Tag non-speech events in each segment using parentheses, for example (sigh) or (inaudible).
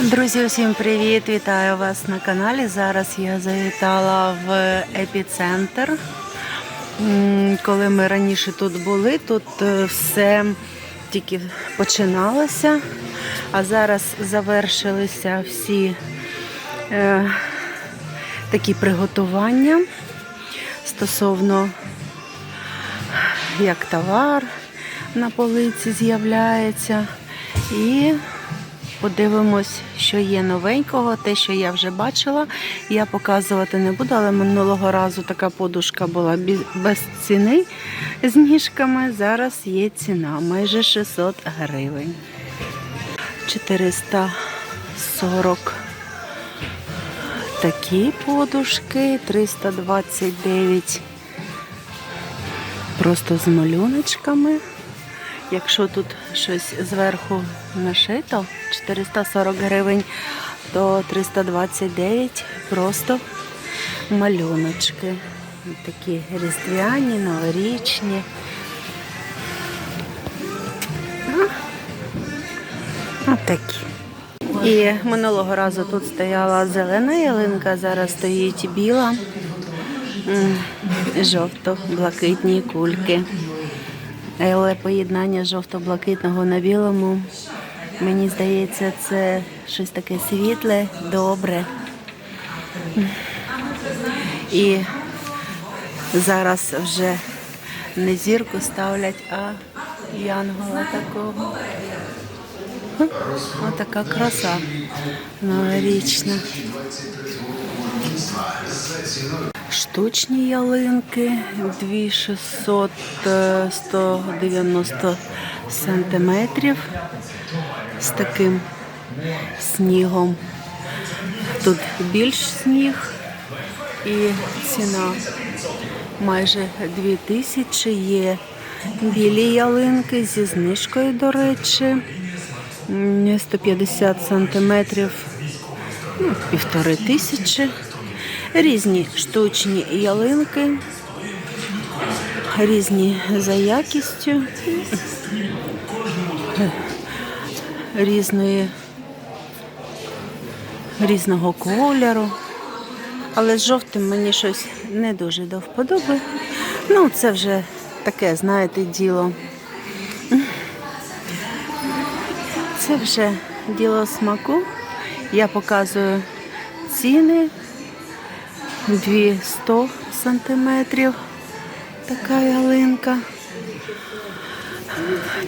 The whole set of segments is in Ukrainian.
Друзі, усім привіт! Вітаю вас на каналі. Зараз я завітала в епіцентр. Коли ми раніше тут були, тут е, все тільки починалося, а зараз завершилися всі е, такі приготування стосовно як товар на полиці з'являється. І подивимось, що є новенького. Те, що я вже бачила, я показувати не буду, але минулого разу така подушка була без ціни з ніжками. Зараз є ціна майже 600 гривень. 440 такі подушки, 329 просто з малюночками. Якщо тут щось зверху нашито 440 гривень, то 329 просто малюночки. Такі різдвяні, новорічні. Отакі. І минулого разу тут стояла зелена ялинка, зараз стоїть біла, жовто-блакитні кульки. Але поєднання жовто-блакитного на білому, мені здається, це щось таке світле, добре. І зараз вже не зірку ставлять, а янгола такого. Отака краса новорічна. Штучні ялинки 2600 е, 190 сантиметрів з таким снігом. Тут більш сніг і ціна майже 2000 є. Білі ялинки зі знижкою, до речі, 150 сантиметрів, ну, півтори тисячі. Різні штучні ялинки, різні за якістю, різної, різного кольору. Але з жовтим мені щось не дуже до вподоби. Ну, це вже таке, знаєте, діло. Це вже діло смаку. Я показую ціни. 200 сантиметрів така ялинка.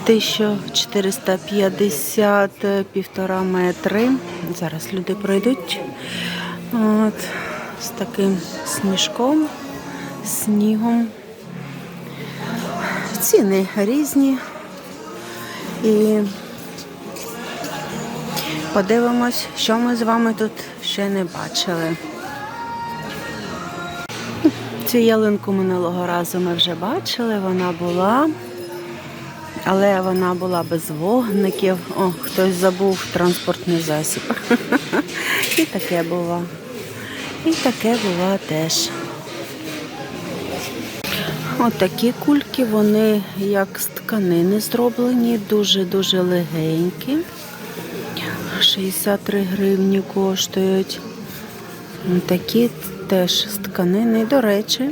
1450 півтора метри. Зараз люди пройдуть От, з таким сніжком, снігом. Ціни різні. І подивимось, що ми з вами тут ще не бачили. Цю ялинку минулого разу ми вже бачили, вона була, але вона була без вогників. О, хтось забув транспортний засіб. (laughs) І таке було. І таке було теж. Отакі кульки, вони як з тканини зроблені, дуже-дуже легенькі. 63 гривні коштують. Такі теж з тканини. До речі,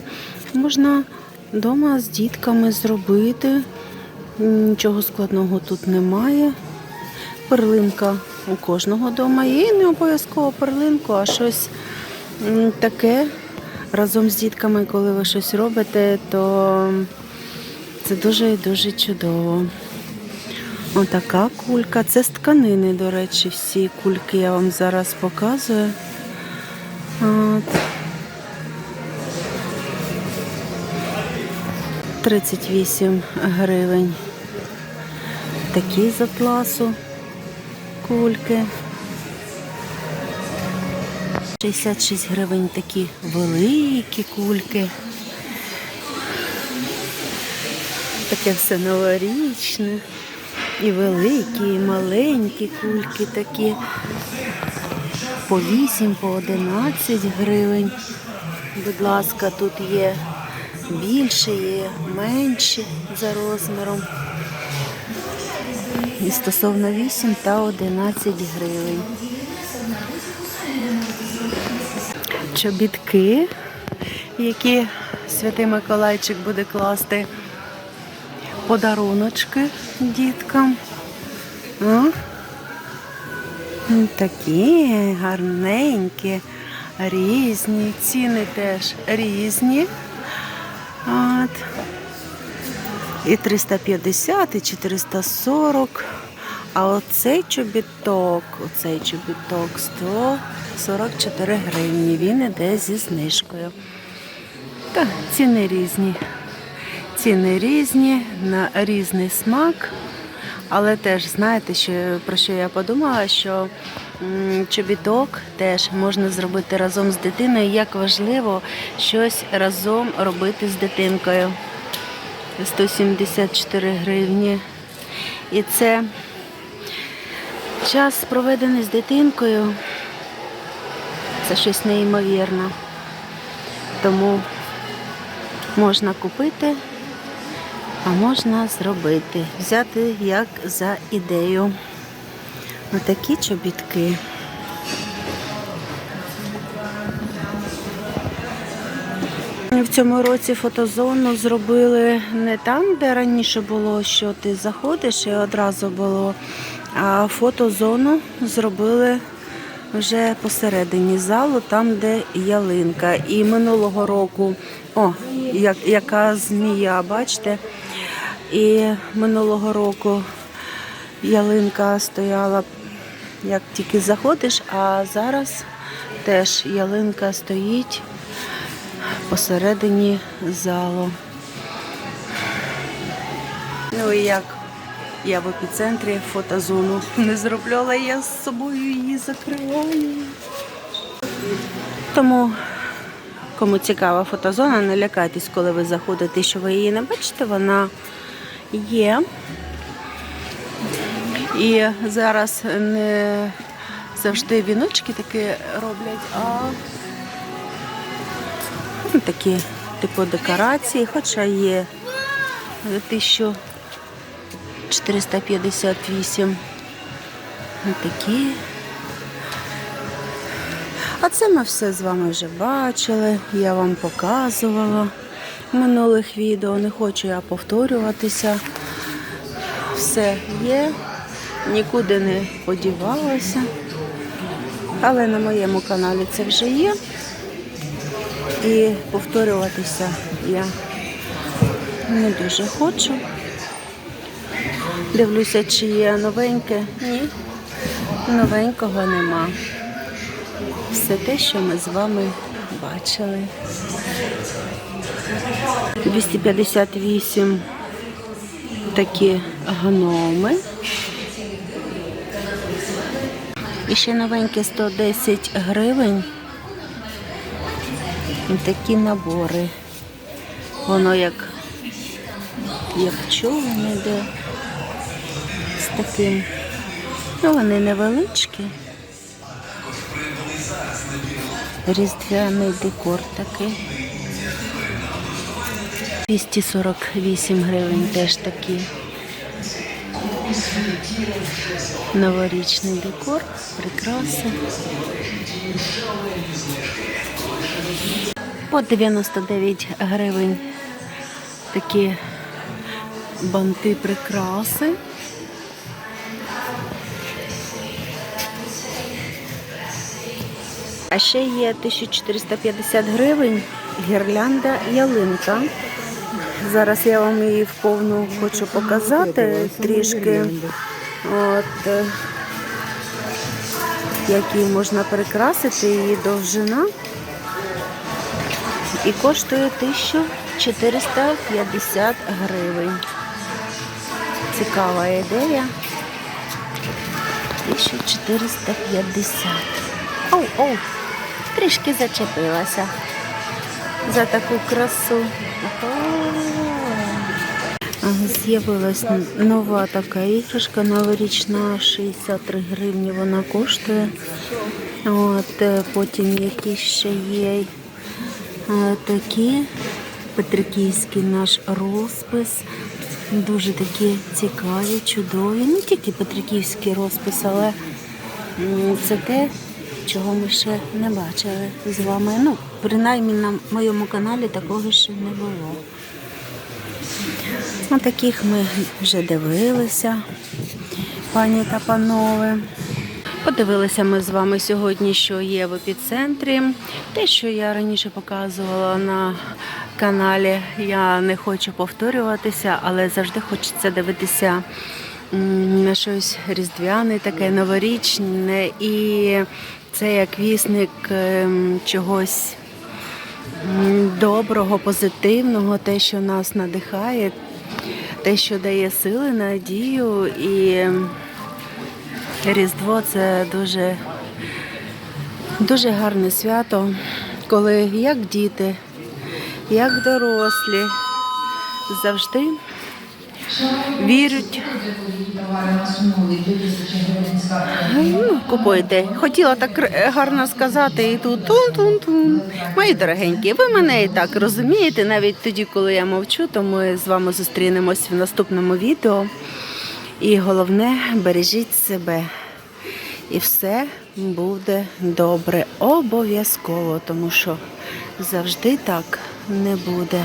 можна вдома з дітками зробити. Нічого складного тут немає. Перлинка у кожного вдома є. І не обов'язково перлинку, а щось таке разом з дітками, коли ви щось робите, то це дуже і дуже чудово. Отака кулька. Це з тканини, до речі, всі кульки я вам зараз показую. От. 38 гривень. Такі з атласу кульки. 66 гривень такі великі кульки. Таке все новорічне. І великі, і маленькі кульки такі. По 8, по 11 гривень. Будь ласка, тут є більше, є менші за розміром. І стосовно 8 та 11 гривень. чобітки, які святий Миколайчик буде класти подаруночки діткам. А? Такі гарненькі, різні, ціни теж різні. От. І 350, і 440. А оцей чобіток, оцей чобіток 144 гривні. Він іде зі знижкою. Та ціни різні. Ціни різні, на різний смак. Але теж знаєте, що, про що я подумала, що чобіток теж можна зробити разом з дитиною. Як важливо щось разом робити з дитинкою. 174 гривні. І це час проведений з дитинкою. Це щось неймовірне. Тому можна купити, а можна зробити. Взяти як за ідею. Отакі чобітки. В цьому році фотозону зробили не там, де раніше було, що ти заходиш і одразу було, а фотозону зробили вже посередині залу, там, де ялинка. І минулого року, о, як, яка змія, бачите? І минулого року ялинка стояла, як тільки заходиш, а зараз теж ялинка стоїть посередині залу. Ну і як я в епіцентрі фотозону не зробляла, я з собою її закриваю. Тому, кому цікава фотозона, не лякайтесь, коли ви заходите, що ви її не бачите, вона є. І зараз не завжди віночки такі роблять, а Ну, такі типу декорації, хоча є 1458. Ось такі. А це ми все з вами вже бачили, я вам показувала в минулих відео. Не хочу я повторюватися. Все є, нікуди не подівалася. Але на моєму каналі це вже є. І повторюватися я не дуже хочу. Дивлюся, чи є новеньке. Ні, новенького нема. Все те, що ми з вами бачили. 258 такі гноми. І ще новеньке 110 гривень. Такі набори. Воно як, як човен іде з таким. Ну, вони невеличкі. Різдвяний декор такий. 248 гривень теж такі. Новорічний декор, прикраси. По 99 гривень такі банти прикраси. А ще є 1450 гривень гірлянда ялинка. Зараз я вам її в повну хочу показати трішки. От, е, як її можна прикрасити, її довжина. І коштує 1450 гривень. Цікава ідея. 1450. Оу, оу, трішки зачепилася за таку красу. З'явилась нова така іграшка новорічна, 63 гривні вона коштує. От, е, потім якісь ще є такі Петриківський наш розпис. Дуже такі цікаві, чудові. Не тільки Петриківський розпис, але це те, чого ми ще не бачили з вами. Ну, принаймні на моєму каналі такого ще не було. На таких ми вже дивилися, пані та панове. Подивилися ми з вами сьогодні, що є в епіцентрі. Те, що я раніше показувала на каналі, я не хочу повторюватися, але завжди хочеться дивитися на щось різдвяне, таке новорічне, і це як вісник ем, чогось доброго, позитивного, те, що нас надихає, те, що дає сили, надію і. Різдво це дуже, дуже гарне свято, коли як діти, як дорослі завжди вірять. Ну, купуйте. Хотіла так гарно сказати, і тут тун-тун-тун. Мої дорогенькі, ви мене і так розумієте, навіть тоді, коли я мовчу, то ми з вами зустрінемось в наступному відео. І головне, бережіть себе. І все буде добре. Обов'язково, тому що завжди так не буде.